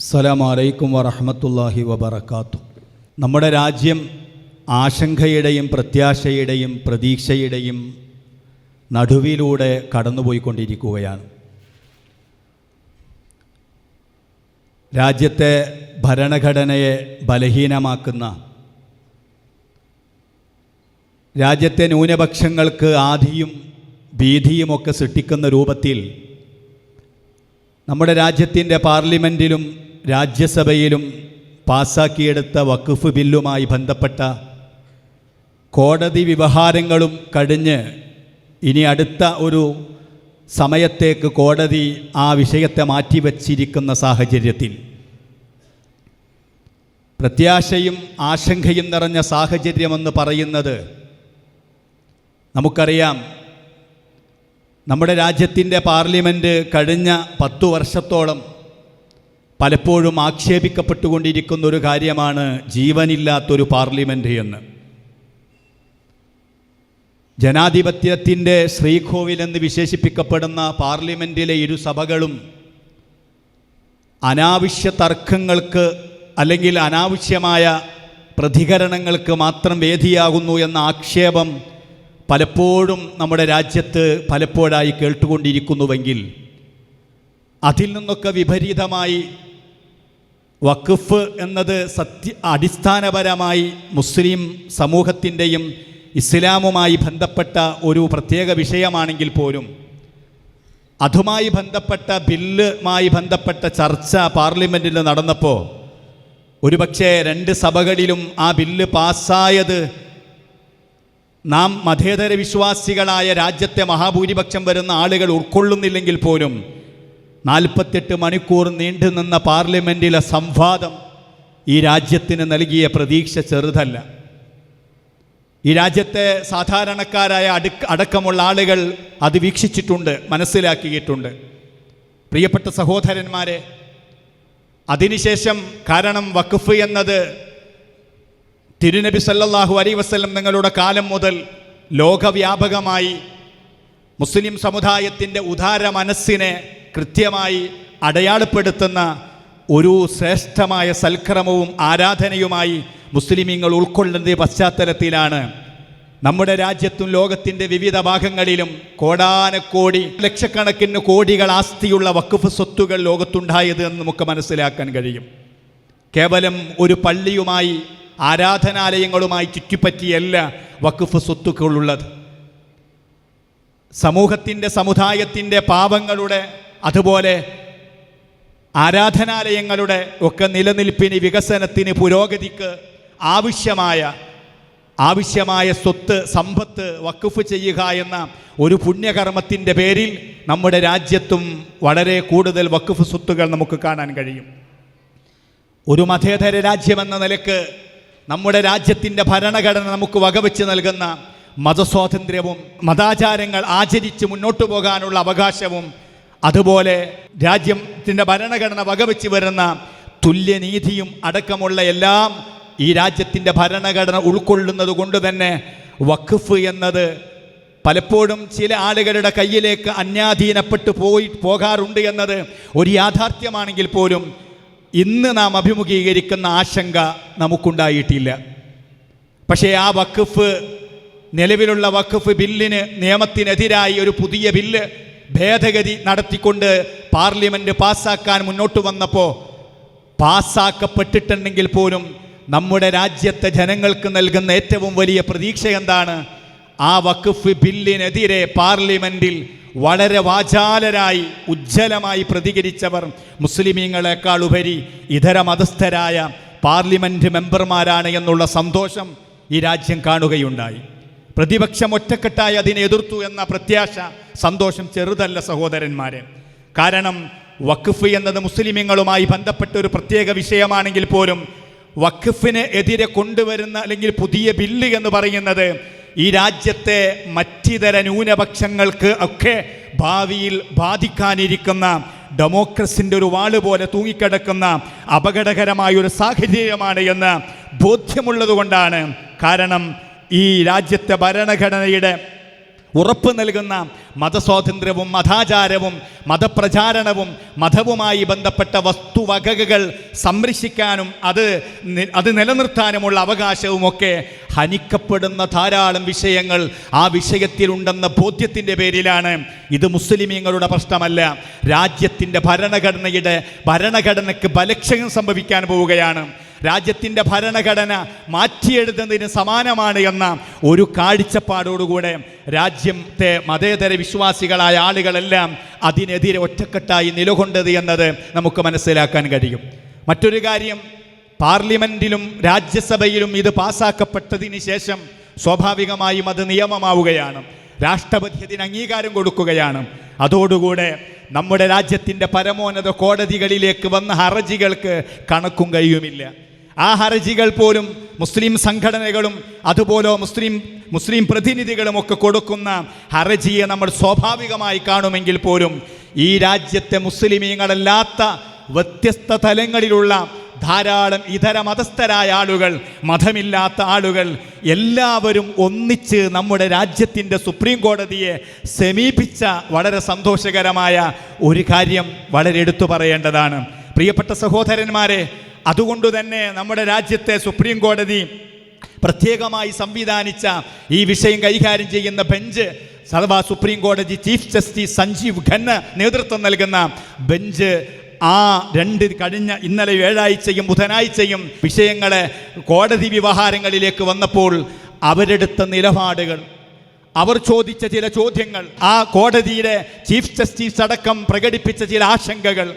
അസ്സലാമു അലൈക്കും വറഹമത്തല്ലാഹി വബർക്കാത്തു നമ്മുടെ രാജ്യം ആശങ്കയുടെയും പ്രത്യാശയുടെയും പ്രതീക്ഷയുടെയും നടുവിലൂടെ കടന്നുപോയിക്കൊണ്ടിരിക്കുകയാണ്. രാജ്യത്തെ ഭരണഘടനയെ ബലഹീനമാക്കുന്ന രാജ്യത്തെ ന്യൂനപക്ഷങ്ങൾക്ക് ആധിയും ഭീതിയുമൊക്കെ സൃഷ്ടിക്കുന്ന രൂപത്തിൽ നമ്മുടെ രാജ്യത്തിന്റെ പാർലമെന്റിലും രാജ്യസഭയിലും പാസാക്കിയെടുത്ത വഖഫ് ബില്ലുമായി ബന്ധപ്പെട്ട കോടതി വ്യവഹാരങ്ങളും കഴിഞ്ഞ് ഇനി അടുത്ത ഒരു സമയത്തേക്ക് കോടതി ആ വിഷയത്തെ മാറ്റിവച്ചിരിക്കുന്ന സാഹചര്യത്തിൽ. പ്രത്യാശയും ആശങ്കയും നിറഞ്ഞ സാഹചര്യമെന്ന് പറയുന്നത് നമുക്കറിയാം. നമ്മുടെ രാജ്യത്തിന്റെ പാർലമെന്റ് കഴിഞ്ഞ പത്തു വർഷത്തോളം പലപ്പോഴും ആക്ഷേപിക്കപ്പെട്ടുകൊണ്ടിരിക്കുന്ന ഒരു കാര്യമാണ് ജീവനില്ലാത്തൊരു പാർലമെന്റ് എന്ന്. ജനാധിപത്യത്തിന്റെ ശ്രീകോവിലെന്ന് വിശേഷിപ്പിക്കപ്പെടുന്ന പാർലമെന്റിലെ ഇരു സഭകളും അനാവശ്യ തർക്കങ്ങൾക്ക് അല്ലെങ്കിൽ അനാവശ്യമായ പ്രതികരണങ്ങൾക്ക് മാത്രം വേദിയാകുന്നു എന്ന ആക്ഷേപം പലപ്പോഴും നമ്മുടെ രാജ്യത്ത് പലപ്പോഴായി കേട്ടുകൊണ്ടിരിക്കുന്നുവെങ്കിൽ അതിൽ നിന്നൊക്കെ വിപരീതമായി വഖഫ് എന്നത് സത്യ അടിസ്ഥാനപരമായി മുസ്ലിം സമൂഹത്തിന്റെയും ഇസ്ലാമുമായി ബന്ധപ്പെട്ട ഒരു പ്രത്യേക വിഷയമാണെങ്കിൽ പോലും അതുമായി ബന്ധപ്പെട്ട ബില്ലുമായി ബന്ധപ്പെട്ട ചർച്ച പാർലമെന്റിൽ നടന്നപ്പോൾ ഒരുപക്ഷെ രണ്ട് സഭകളിലും ആ ബില്ല് പാസ്സായത് നാം മതേതര വിശ്വാസികളായ രാജ്യത്തെ മഹാഭൂരിപക്ഷം വരുന്ന ആളുകൾ ഉൾക്കൊള്ളുന്നില്ലെങ്കിൽ പോലും നാൽപ്പത്തെട്ട് മണിക്കൂർ നീണ്ടുനിന്ന പാർലമെന്റിലെ സംവാദം ഈ രാജ്യത്തിന് നൽകിയ പ്രതീക്ഷ ചെറുതല്ല. ഈ രാജ്യത്തെ സാധാരണക്കാരായ അടുക്ക അടക്കമുള്ള ആളുകൾ അത് വീക്ഷിച്ചിട്ടുണ്ട് മനസ്സിലാക്കിയിട്ടുണ്ട്. പ്രിയപ്പെട്ട സഹോദരന്മാരെ അതിനുശേഷം കാരണം വഖഫ് എന്നത് തിരുനബി സല്ലാഹു അലൈ വസ്ലം നിങ്ങളുടെ കാലം മുതൽ ലോകവ്യാപകമായി മുസ്ലിം സമുദായത്തിന്റെ ഉദാര മനസ്സിനെ കൃത്യമായി അടയാളപ്പെടുത്തുന്ന ഒരു ശ്രേഷ്ഠമായ സൽക്രമവും ആരാധനയുമായി മുസ്ലിമീങ്ങൾ ഉൾക്കൊള്ളുന്ന പശ്ചാത്തലത്തിലാണ്. നമ്മുടെ രാജ്യത്തും ലോകത്തിന്റെ വിവിധ ഭാഗങ്ങളിലും കോടാനക്കോടി ലക്ഷക്കണക്കിന് കോടികൾ ആസ്തിയുള്ള വഖഫ് സ്വത്തുകൾ ലോകത്തുണ്ടായത് എന്ന് നമുക്ക് മനസ്സിലാക്കാൻ കഴിയും. കേവലം ഒരു പള്ളിയുമായി ആരാധനാലയങ്ങളുമായി ചുറ്റിപ്പറ്റിയല്ല വഖഫ് സ്വത്തുക്കളുള്ളത്. സമൂഹത്തിന്റെ സമുദായത്തിന്റെ പാവങ്ങളുടെ അതുപോലെ ആരാധനാലയങ്ങളുടെ ഒക്കെ നിലനിൽപ്പിന് വികസനത്തിന് പുരോഗതിക്ക് ആവശ്യമായ ആവശ്യമായ സ്വത്ത് സമ്പത്ത് വക്കുഫ് ചെയ്യുക എന്ന ഒരു പുണ്യകർമ്മത്തിന്റെ പേരിൽ നമ്മുടെ രാജ്യത്തും വളരെ കൂടുതൽ വക്കുഫ് സ്വത്തുകൾ നമുക്ക് കാണാൻ കഴിയും. ഒരു മതേതര രാജ്യമെന്ന നിലയ്ക്ക് നമ്മുടെ രാജ്യത്തിന്റെ ഭരണഘടന നമുക്ക് വകവെച്ച് നൽകുന്ന മതസ്വാതന്ത്ര്യവും മതാചാരങ്ങൾ ആചരിച്ച് മുന്നോട്ടു പോകാനുള്ള അവകാശവും അതുപോലെ രാജ്യത്തിന്റെ ഭരണഘടന വകവെച്ച് വരുന്ന തുല്യനീതിയും അടക്കമുള്ള എല്ലാം ഈ രാജ്യത്തിന്റെ ഭരണഘടന ഉൾക്കൊള്ളുന്നത് കൊണ്ട് തന്നെ വഖഫ് എന്നത് പലപ്പോഴും ചില ആളുകളുടെ കയ്യിലേക്ക് അന്യാധീനപ്പെട്ടു പോയി പോകാറുണ്ട് എന്നത് ഒരു യാഥാർത്ഥ്യമാണെങ്കിൽ പോലും ഇന്ന് നാം അഭിമുഖീകരിക്കുന്ന ആശങ്ക നമുക്കുണ്ടായിട്ടില്ല. പക്ഷേ ആ വഖഫ് നിലവിലുള്ള വഖഫ് ബില്ലിന് നിയമത്തിനെതിരായി ഒരു പുതിയ ബില്ല് ഭേദഗതി നടത്തിക്കൊണ്ട് പാർലമെന്റ് പാസ്സാക്കാൻ മുന്നോട്ട് വന്നപ്പോൾ പാസ്സാക്കപ്പെട്ടിട്ടുണ്ടെങ്കിൽ പോലും നമ്മുടെ രാജ്യത്തെ ജനങ്ങൾക്ക് നൽകുന്ന ഏറ്റവും വലിയ പ്രതീക്ഷ എന്താണ്? ആ വഖഫ് ബില്ലിനെതിരെ പാർലമെന്റിൽ വളരെ വാചാലരായി ഉജ്ജ്വലമായി പ്രതികരിച്ചവർ മുസ്ലിമീങ്ങളെക്കാൾ ഉപരി ഇതര മതസ്ഥരായ പാർലമെന്റ് മെമ്പർമാരാണ് എന്നുള്ള സന്തോഷം ഈ രാജ്യം കാണുകയുണ്ടായി. പ്രതിപക്ഷം ഒറ്റക്കെട്ടായി അതിനെ എതിർത്തു എന്ന പ്രത്യാശ സന്തോഷം ചെറുതല്ല സഹോദരന്മാരെ. കാരണം വഖഫ് എന്നത് മുസ്ലിമീങ്ങളുമായി ബന്ധപ്പെട്ട ഒരു പ്രത്യേക വിഷയമാണെങ്കിൽ പോലും വഖഫിന് എതിരെ കൊണ്ടുവരുന്ന അല്ലെങ്കിൽ പുതിയ ബില്ല് എന്ന് പറയുന്നത് ഈ രാജ്യത്തെ മറ്റിതര ന്യൂനപക്ഷങ്ങൾക്ക് ഒക്കെ ഭാവിയിൽ ബാധിക്കാനിരിക്കുന്ന ഡെമോക്രസിന്റെ ഒരു വാൾ പോലെ തൂങ്ങിക്കിടക്കുന്ന അപകടകരമായ ഒരു സാഹചര്യമാണ് എന്ന് ബോധ്യമുള്ളതുകൊണ്ടാണ്. കാരണം ഈ രാജ്യത്തെ ഭരണഘടനയുടെ ഉറപ്പ് നൽകുന്ന മതസ്വാതന്ത്ര്യവും മതാചാരവും മതപ്രചാരണവും മതവുമായി ബന്ധപ്പെട്ട വസ്തുവകകൾ സംരക്ഷിക്കാനും അത് അത് നിലനിർത്താനുമുള്ള അവകാശവുമൊക്കെ ഹനിക്കപ്പെടുന്ന ധാരാളം വിഷയങ്ങൾ ആ വിഷയത്തിലുണ്ടെന്ന ബോധ്യത്തിന്റെ പേരിലാണ്. ഇത് മുസ്ലിമീങ്ങളുടെ പ്രശ്നമല്ല. രാജ്യത്തിന്റെ ഭരണഘടനയുടെ ഭരണഘടനയ്ക്ക് ബലക്ഷയം സംഭവിക്കാൻ പോവുകയാണ്. രാജ്യത്തിന്റെ ഭരണഘടന മാറ്റിയെഴുതുന്നതിന് സമാനമാണ് എന്ന ഒരു കാഴ്ചപ്പാടോടുകൂടെ രാജ്യത്തെ മതേതര വിശ്വാസികളായ ആളുകളെല്ലാം അതിനെതിരെ ഒറ്റക്കെട്ടായി നിലകൊണ്ടത് എന്നത് നമുക്ക് മനസ്സിലാക്കാൻ കഴിയും. മറ്റൊരു കാര്യം പാർലമെന്റിലും രാജ്യസഭയിലും ഇത് പാസാക്കപ്പെട്ടതിന് ശേഷം സ്വാഭാവികമായും അത് നിയമമാവുകയാണ്. രാഷ്ട്രപതി അതിന് അംഗീകാരം കൊടുക്കുകയാണ്. അതോടുകൂടെ നമ്മുടെ രാജ്യത്തിന്റെ പരമോന്നത കോടതികളിലേക്ക് വന്ന ഹർജികൾക്ക് കണക്കും കഴിയുമില്ല ആ ഹർജികൾ പോലും മുസ്ലിം സംഘടനകളും അതുപോലെ മുസ്ലിം മുസ്ലിം പ്രതിനിധികളും ഒക്കെ കൊടുക്കുന്ന ഹർജിയെ നമ്മൾ സ്വാഭാവികമായി കാണുമെങ്കിൽ പോലും ഈ രാജ്യത്തെ മുസ്ലിമീങ്ങളല്ലാത്ത വ്യത്യസ്ത തലങ്ങളിലുള്ള ധാരാളം ഇതര മതസ്ഥരായ ആളുകൾ മതമില്ലാത്ത ആളുകൾ എല്ലാവരും ഒന്നിച്ച് നമ്മുടെ രാജ്യത്തിന്റെ സുപ്രീം കോടതിയെ സമീപിച്ച വളരെ സന്തോഷകരമായ ഒരു കാര്യം വളരെ എടുത്തു പറയേണ്ടതാണ്. പ്രിയപ്പെട്ട സഹോദരന്മാരെ അതുകൊണ്ട് തന്നെ നമ്മുടെ രാജ്യത്തെ സുപ്രീം കോടതി പ്രത്യേകമായി സംവിധാനിച്ച ഈ വിഷയം കൈകാര്യം ചെയ്യുന്ന ബെഞ്ച് അഥവാ സുപ്രീം കോടതി ചീഫ് ജസ്റ്റിസ് സഞ്ജീവ് ഖന്ന നേതൃത്വം നൽകുന്ന ബെഞ്ച് ആ രണ്ട് കഴിഞ്ഞ ഇന്നലെ വ്യാഴാഴ്ചയും ബുധനാഴ്ചയും വിഷയങ്ങളെ കോടതി വ്യവഹാരങ്ങളിലേക്ക് വന്നപ്പോൾ അവരെടുത്ത നിലപാടുകൾ അവർ ചോദിച്ച ചില ചോദ്യങ്ങൾ ആ കോടതിയുടെ ചീഫ് ജസ്റ്റിസ് അടക്കം പ്രകടിപ്പിച്ച ചില ആശങ്കകൾ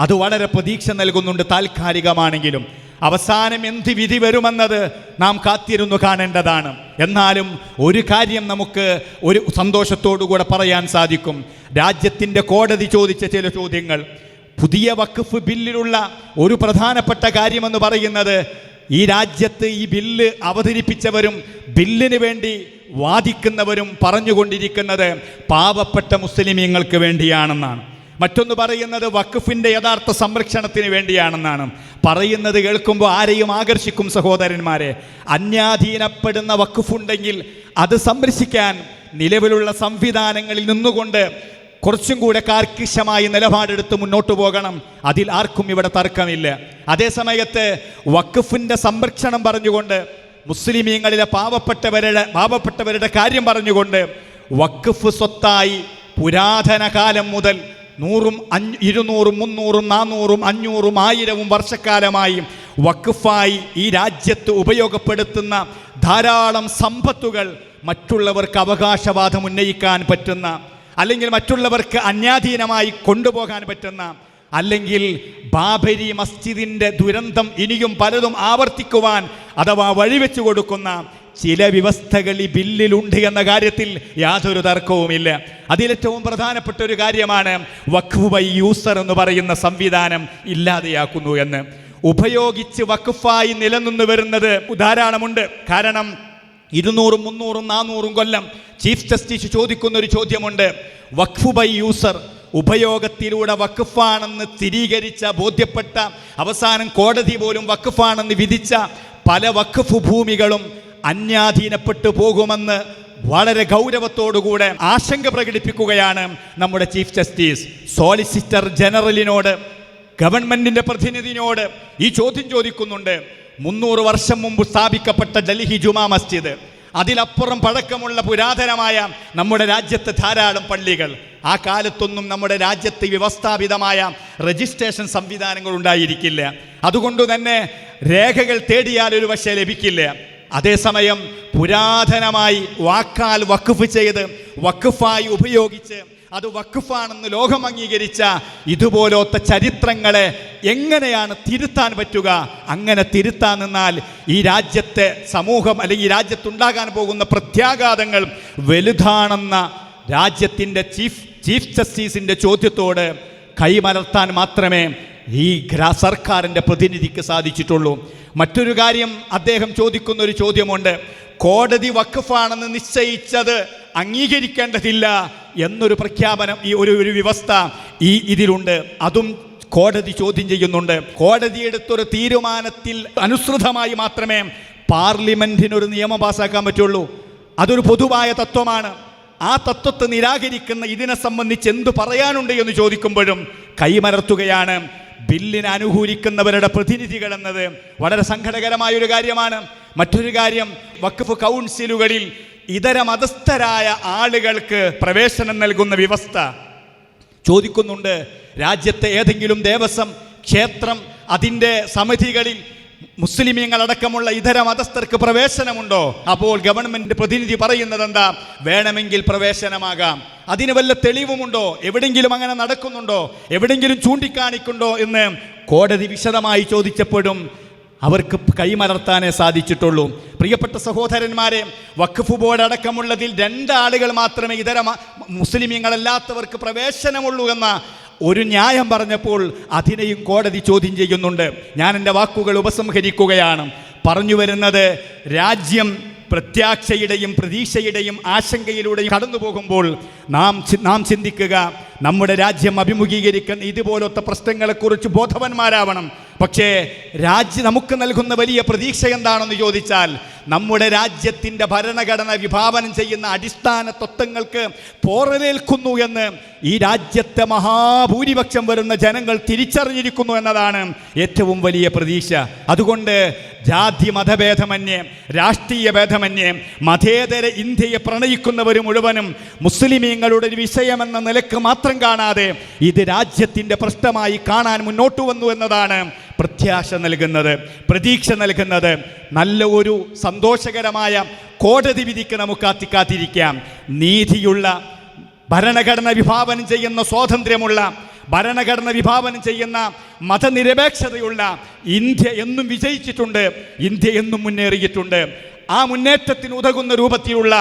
അത് വളരെ പ്രതീക്ഷ നൽകുന്നുണ്ട് താൽക്കാലികമാണെങ്കിലും. അവസാനം എന്ത് വിധി വരുമെന്നത് നാം കാത്തിരുന്നു കാണേണ്ടതാണ്. എന്നാലും ഒരു കാര്യം നമുക്ക് ഒരു സന്തോഷത്തോടുകൂടെ പറയാൻ സാധിക്കും. രാജ്യത്തിന്റെ കോടതി ചോദിച്ച ചില ചോദ്യങ്ങൾ. പുതിയ വഖഫ് ബില്ലിലുള്ള ഒരു പ്രധാനപ്പെട്ട കാര്യമെന്ന് പറയുന്നത് ഈ രാജ്യത്ത് ഈ ബില്ല് അവതരിപ്പിച്ചവരും ബില്ലിന് വേണ്ടി വാദിക്കുന്നവരും പറഞ്ഞുകൊണ്ടിരിക്കുന്നത് പാവപ്പെട്ട മുസ്ലിമീങ്ങൾക്ക് വേണ്ടിയാണെന്നാണ്. മറ്റൊന്ന് പറയുന്നത് വഖഫിന്റെ യഥാർത്ഥ സംരക്ഷണത്തിന് വേണ്ടിയാണെന്നാണ്. പറയുന്നത് കേൾക്കുമ്പോൾ ആരെയും ആകർഷിക്കും സഹോദരന്മാരെ. അന്യാധീനപ്പെടുന്ന വഖഫുണ്ടെങ്കിൽ അത് സംരക്ഷിക്കാൻ നിലവിലുള്ള സംവിധാനങ്ങളിൽ നിന്നുകൊണ്ട് കുറച്ചും കൂടെ കാർക്കിഷമായി നിലപാടെടുത്ത് മുന്നോട്ട് പോകണം. അതിൽ ആർക്കും ഇവിടെ തർക്കമില്ല. അതേസമയത്ത് വഖഫിന്റെ സംരക്ഷണം പറഞ്ഞുകൊണ്ട് മുസ്ലിമീങ്ങളിലെ പാവപ്പെട്ടവരുടെ പാവപ്പെട്ടവരുടെ കാര്യം പറഞ്ഞുകൊണ്ട് വഖഫ് സ്വത്തായി പുരാതന കാലം മുതൽ നൂറും അഞ്ഞ് ഇരുന്നൂറും മുന്നൂറും നാനൂറും അഞ്ഞൂറും ആയിരവും വർഷക്കാലമായി വഖഫായി ഈ രാജ്യത്ത് ഉപയോഗപ്പെടുത്തുന്ന ധാരാളം സമ്പത്തുകൾ മറ്റുള്ളവർക്ക് അവകാശവാദം ഉന്നയിക്കാൻ പറ്റുന്ന അല്ലെങ്കിൽ മറ്റുള്ളവർക്ക് അന്യാധീനമായി കൊണ്ടുപോകാൻ പറ്റുന്ന അല്ലെങ്കിൽ ബാബരി മസ്ജിദിന്റെ ദുരന്തം ഇനിയും പലതും ആവർത്തിക്കുവാൻ അഥവാ വഴിവെച്ചു കൊടുക്കുന്ന ചില വ്യവസ്ഥകൾ ഈ ബില്ലിലുണ്ട് എന്ന കാര്യത്തിൽ യാതൊരു തർക്കവുമില്ല. അതിലേറ്റവും പ്രധാനപ്പെട്ട ഒരു കാര്യമാണ് വഖഫ് ബൈ യൂസർ എന്ന് പറയുന്ന സംവിധാനം ഇല്ലാതെയാക്കുന്നു എന്ന്. ഉപയോഗിച്ച് വഖഫായി നിലനിന്ന് വരുന്നത് ധാരാളമുണ്ട്. കാരണം ഇരുന്നൂറും മുന്നൂറും നാനൂറും കൊല്ലം ചീഫ് ജസ്റ്റിസ് ചോദിക്കുന്ന ഒരു ചോദ്യമുണ്ട്. വഖഫ് ബൈ യൂസർ ഉപയോഗത്തിലൂടെ വഖഫാണെന്ന് സ്ഥിരീകരിച്ച ബോധ്യപ്പെട്ട അവസാനം കോടതി പോലും വഖഫാണെന്ന് വിധിച്ച പല വഖഫ് ഭൂമികളും അന്യാധീനപ്പെട്ടു പോകുമെന്ന് വളരെ ഗൗരവത്തോടുകൂടെ ആശങ്ക പ്രകടിപ്പിക്കുകയാണ് നമ്മുടെ ചീഫ് ജസ്റ്റിസ്. സോളിസിറ്റർ ജനറലിനോട് ഗവൺമെന്റിന്റെ പ്രതിനിധിനോട് ഈ ചോദ്യം ചോദിക്കുന്നുണ്ട്. മുന്നൂറ് വർഷം മുമ്പ് സ്ഥാപിക്കപ്പെട്ട ഡൽഹി ജുമാ മസ്ജിദ് അതിലപ്പുറം പഴക്കമുള്ള പുരാതനമായ നമ്മുടെ രാജ്യത്തെ ധാരാളം പള്ളികൾ. ആ കാലത്തൊന്നും നമ്മുടെ രാജ്യത്ത് വ്യവസ്ഥാപിതമായ രജിസ്ട്രേഷൻ സംവിധാനങ്ങൾ ഉണ്ടായിരിക്കില്ല. അതുകൊണ്ട് തന്നെ രേഖകൾ തേടിയാൽ ഒരു പക്ഷേ ലഭിക്കില്ല. അതേസമയം പുരാതനമായി വാക്കാൽ വഖഫ് ചെയ്ത് വഖഫായി ഉപയോഗിച്ച് അത് വഖഫാണെന്ന് ലോകം അംഗീകരിച്ച ഇതുപോലത്തെ ചരിത്രങ്ങളെ എങ്ങനെയാണ് തിരുത്താൻ പറ്റുക? അങ്ങനെ തിരുത്താൻ നിന്നാൽ ഈ രാജ്യത്തെ സമൂഹം അല്ലെങ്കിൽ ഈ രാജ്യത്തുണ്ടാകാൻ പോകുന്ന പ്രത്യാഘാതങ്ങൾ വലുതാണെന്ന രാജ്യത്തിന്റെ ചീഫ് ചീഫ് ജസ്റ്റിസിന്റെ ചോദ്യത്തോട് കൈമലർത്താൻ മാത്രമേ ഈ സർക്കാരിന്റെ പ്രതിനിധിക്ക് സാധിച്ചിട്ടുള്ളൂ. മറ്റൊരു കാര്യം അദ്ദേഹം ചോദിക്കുന്ന ഒരു ചോദ്യമുണ്ട്. കോടതി വഖഫാണെന്ന് നിശ്ചയിച്ചത് അംഗീകരിക്കേണ്ടതില്ല എന്നൊരു പ്രഖ്യാപനം ഈ ഒരു ഒരു വ്യവസ്ഥ ഈ ഇതിലുണ്ട്. അതും കോടതി ചോദ്യം ചെയ്യുന്നുണ്ട്. കോടതി എടുത്തൊരു തീരുമാനത്തിൽ അനുസൃതമായി മാത്രമേ പാർലമെന്റിനൊരു നിയമം പാസ്സാക്കാൻ പറ്റുള്ളൂ. അതൊരു പൊതുവായ തത്വമാണ്. ആ തത്വത്തെ നിരാകരിക്കുന്ന ഇതിനെ സംബന്ധിച്ച് എന്തു പറയാനുണ്ട് എന്ന് ചോദിക്കുമ്പോഴും കൈമലർത്തുകയാണ്. ബില്ലിനെ അനുകൂലിക്കുന്നവരുടെ പ്രതിനിധികൾ എന്നത് വളരെ സങ്കടകരമായ ഒരു കാര്യമാണ്. മറ്റൊരു കാര്യം വഖഫ് കൗൺസിലുകളിൽ ഇതര മതസ്ഥരായ ആളുകൾക്ക് പ്രവേശനം നൽകുന്ന വ്യവസ്ഥ. ചോദിക്കുന്നുണ്ട് രാജ്യത്തെ ഏതെങ്കിലും ദേവസ്വം ക്ഷേത്രം അതിന്റെ സമിതികളിൽ മുസ്ലിമീങ്ങളടക്കമുള്ള ഇതര മതസ്ഥർക്ക് പ്രവേശനമുണ്ടോ? അപ്പോൾ ഗവൺമെന്റ് പ്രതിനിധി പറയുന്നത് എന്താ വേണമെങ്കിൽ പ്രവേശനമാകാം. അതിന് വല്ല തെളിവുമുണ്ടോ? എവിടെങ്കിലും അങ്ങനെ നടക്കുന്നുണ്ടോ? എവിടെങ്കിലും ചൂണ്ടിക്കാണിക്കുണ്ടോ എന്ന് കോടതി വിശദമായി ചോദിച്ചപ്പോഴും അവർക്ക് കൈമലർത്താനേ സാധിച്ചിട്ടുള്ളൂ. പ്രിയപ്പെട്ട സഹോദരന്മാരെ വഖഫ് ബോർഡ് അടക്കമുള്ളതിൽ രണ്ടാളുകൾ മാത്രമേ ഇതര മുസ്ലിമീങ്ങളല്ലാത്തവർക്ക് പ്രവേശനമുള്ളൂ എന്ന ഒരു ന്യായം പറഞ്ഞപ്പോൾ അതിനെയും കോടതി ചോദ്യം ചെയ്യുന്നുണ്ട്. ഞാൻ എന്റെ വാക്കുകൾ ഉപസംഹരിക്കുകയാണ്. പറഞ്ഞു വരുന്നത് രാജ്യം പ്രത്യാക്ഷയുടെയും പ്രതീക്ഷയുടെയും ആശങ്കയിലൂടെയും കടന്നു പോകുമ്പോൾ നാം നാം ചിന്തിക്കുക നമ്മുടെ രാജ്യം അഭിമുഖീകരിക്കുന്ന ഇതുപോലത്തെ പ്രശ്നങ്ങളെക്കുറിച്ച് ബോധവന്മാരാവണം. പക്ഷേ രാജ്യം നമുക്ക് നൽകുന്ന വലിയ പ്രതീക്ഷ എന്താണെന്ന് ചോദിച്ചാൽ നമ്മുടെ രാജ്യത്തിന്റെ ഭരണഘടന വിഭാവനം ചെയ്യുന്ന അടിസ്ഥാന തത്വങ്ങൾക്ക് പോറലേൽക്കുന്നു എന്ന് ഈ രാജ്യത്തെ മഹാഭൂരിപക്ഷം വരുന്ന ജനങ്ങൾ തിരിച്ചറിഞ്ഞിരിക്കുന്നു എന്നതാണ് ഏറ്റവും വലിയ പ്രതീക്ഷ. അതുകൊണ്ട് ജാതി മതഭേദമന്യേ രാഷ്ട്രീയ ഭേദമന്യേ മതേതര ഇന്ത്യയെ പ്രണയിക്കുന്നവർ മുഴുവനും മുസ്ലിമീങ്ങളുടെ ഒരു വിഷയമെന്ന നിലയ്ക്ക് മാത്രം കാണാതെ ഇത് രാജ്യത്തിന്റെ പ്രശ്നമായി കാണാൻ മുന്നോട്ട് വന്നു എന്നതാണ് പ്രത്യാശ നൽകുന്നത് പ്രതീക്ഷ നൽകുന്നത് നല്ല ഒരു സന്തോഷകരമായ കോടതി വിധിക്ക് നമുക്ക് കാത്തിക്കാത്തിരിക്കാം നീതിയുള്ള ഭരണഘടന വിഭാവനം ചെയ്യുന്ന സ്വാതന്ത്ര്യമുള്ള ഭരണഘടന വിഭാവനം ചെയ്യുന്ന മതനിരപേക്ഷതയുള്ള ഇന്ത്യ എന്നും വിജയിച്ചിട്ടുണ്ട് ഇന്ത്യ എന്നും മുന്നേറിയിട്ടുണ്ട്. ആ മുന്നേറ്റത്തിന് ഉതകുന്ന രൂപത്തിലുള്ള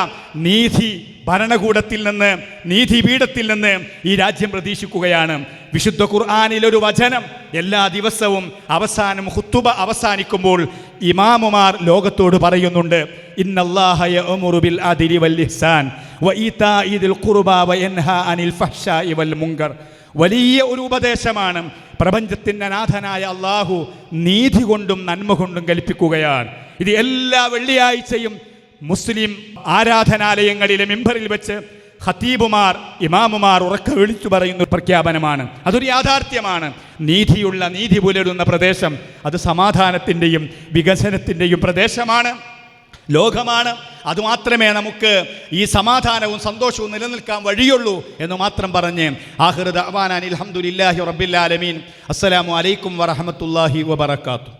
നീതി ഭരണകൂടത്തിൽ നിന്ന് നീതി നീതിപീഠത്തിൽ നിന്ന് ഈ രാജ്യം പ്രതീക്ഷിക്കുകയാണ്. വിശുദ്ധ ഖുർആാനിലൊരു വചനം എല്ലാ ദിവസവും അവസാനം ഹുത്തുബ അവസാനിക്കുമ്പോൾ ഇമാമുമാർ ലോകത്തോട് പറയുന്നുണ്ട് ഇന്നല്ലാഹ യഅ്മുറു ബിൽ അദ്ലി വൽ ഇഹ്സാൻ വഇതാഇ ദിൽ ഖുർബാ അനിൽ വൽ മുങ്കർ വലിയ ഒരു ഉപദേശമാണ്. പ്രപഞ്ചത്തിന്റെ നാഥനായ അള്ളാഹു നീതി കൊണ്ടും നന്മ കൊണ്ടും കൽപ്പിക്കുകയാണ്. ഇത് എല്ലാ വെള്ളിയാഴ്ചയും മുസ്ലിം ആരാധനാലയങ്ങളിലെ മിമ്പറിൽ വെച്ച് ഖത്തീബുമാർ ഇമാമുമാർ ഉറക്ക വിളിച്ചു പറയുന്ന പ്രഖ്യാപനമാണ്. അതൊരു യാഥാർത്ഥ്യമാണ്. നീതിയുള്ള നീതി പുലരുന്ന പ്രദേശം അത് സമാധാനത്തിന്റെയും വികസനത്തിന്റെയും പ്രദേശമാണ്. ലോകമാണ്. അതുമാത്രമേ നമുക്ക് ഈ സമാധാനവും സന്തോഷവും നിലനിൽക്കാൻ വഴിയുള്ളൂ എന്ന് മാത്രം പറഞ്ഞ് ആഹ്റദ് അവാനാൻ അലഹമുല്ലാഹി റബ്ബില്ലാലമീൻ അസ്സലാമു അലൈക്കും വറഹമത്തല്ലാഹി വബർക്കാത്തു